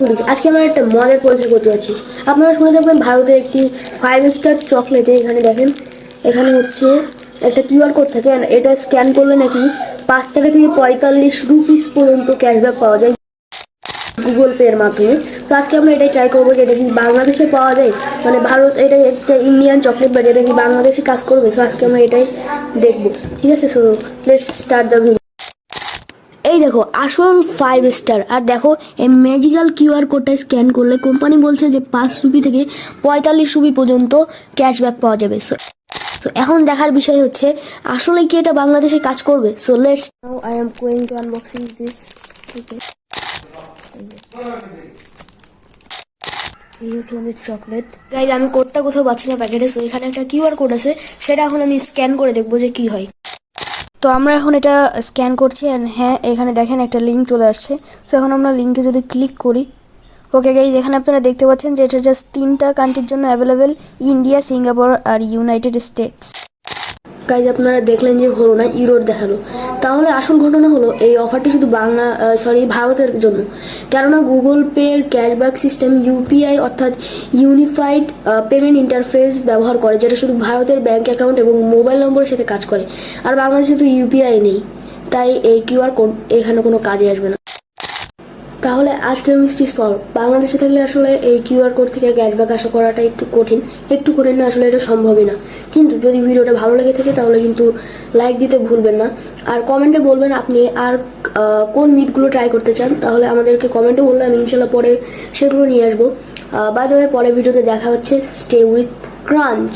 Police আজকে আমরা একটা মজার পরীক্ষা করতে যাচ্ছি। আপনারা শুনে থাকবেন, ভারতের একটি ফাইভ স্টার চকলেটে এখানে দেখেন। এখানে হচ্ছে একটা কিউআর কোড থাকে এটা স্ক্যান করলে নাকি পাঁচ টাকা থেকে পঁয়তাল্লিশ রুপিস পর্যন্ত ক্যাশব্যাক পাওয়া যায় গুগল পে এর মাধ্যমে। তো আজকে আমরা এটাই ট্রাই করব যে এটা কি বাংলাদেশে পাওয়া যায়? মানে ভারত এটা একটা ইন্ডিয়ান চকলেট বাট এটা কি বাংলাদেশে কাজ করবে? সো আজকে আমরা এটাই দেখব। ঠিক আছে so let's start the video এই দেখো, আসল ফাইভ স্টার আর দেখো, এই ম্যাজিক্যাল কিউআর কোডটা স্ক্যান করলে কোম্পানি বলছে যে পাঁচ রুপি থেকে পঁয়তাল্লিশ রুপি পর্যন্ত ক্যাশব্যাক পাওয়া যাবে। সো তো এখন দেখার বিষয় হচ্ছে, আসলে কি এটা বাংলাদেশে কাজ করবে? So let's now I am going to unboxing this এই হচ্ছে আমাদের চকলেট গাইজ আমি কোডটা কোথাও পাচ্ছি না প্যাকেটে সো এখানে একটা কিউআর কোড আছে। সেটা এখন আমি স্ক্যান করে দেখব যে কি হয়। তো আমরা এখন এটা স্ক্যান করছি অ্যান্ড হ্যাঁ এখানে দেখেন একটা লিঙ্ক চলে আসছে। সো এখন আমরা লিঙ্কে যদি ক্লিক করি ওকে গাইজ এখানে আপনারা দেখতে পাচ্ছেন যে এটা জাস্ট তিনটা কান্ট্রির জন্য অ্যাভেলেবেল ইন্ডিয়া সিঙ্গাপুর আর ইউনাইটেড স্টেটস গাইজ আপনারা দেখলেন যে হলো না ইউরোর দেখাল। তাহলে আসল ঘটনা হলো, এই অফারটি শুধু বাংলা সরি ভারতের জন্য। কেননা গুগল পে এর ক্যাশব্যাক সিস্টেম ইউপিআই অর্থাৎ ইউনিফাইড পেমেন্ট ইন্টারফেস ব্যবহার করে, যেটা শুধু ভারতের ব্যাঙ্ক অ্যাকাউন্ট এবং মোবাইল নম্বরের সাথে কাজ করে। আর বাংলাদেশে তো ইউপিআই নেই। তাই এই কিউআর কোড এখানে কোনো কাজে আসবে না। তাহলে আজকের মিষ্টি সলভ বাংলাদেশে থাকলে আসলে এই কিউআর কোড থেকে ক্যাশব্যাক আশা করাটা একটু কঠিন। একটু কঠিন না, আসলে এটা সম্ভবই না। কিন্তু যদি ভিডিওটা ভালো লেগে থাকে, তাহলে কিন্তু লাইক দিতে ভুলবেন না। আর কমেন্টে বলবেন আপনি আর কোন মিথগুলো ট্রাই করতে চান। তাহলে আমাদেরকে কমেন্টে বললে আমি ইনশাল্লাহ পরে সেগুলো নিয়ে আসব। বাই দ্য পরের ভিডিওতে দেখা হচ্ছে স্টে উইথ ক্রাঞ্চ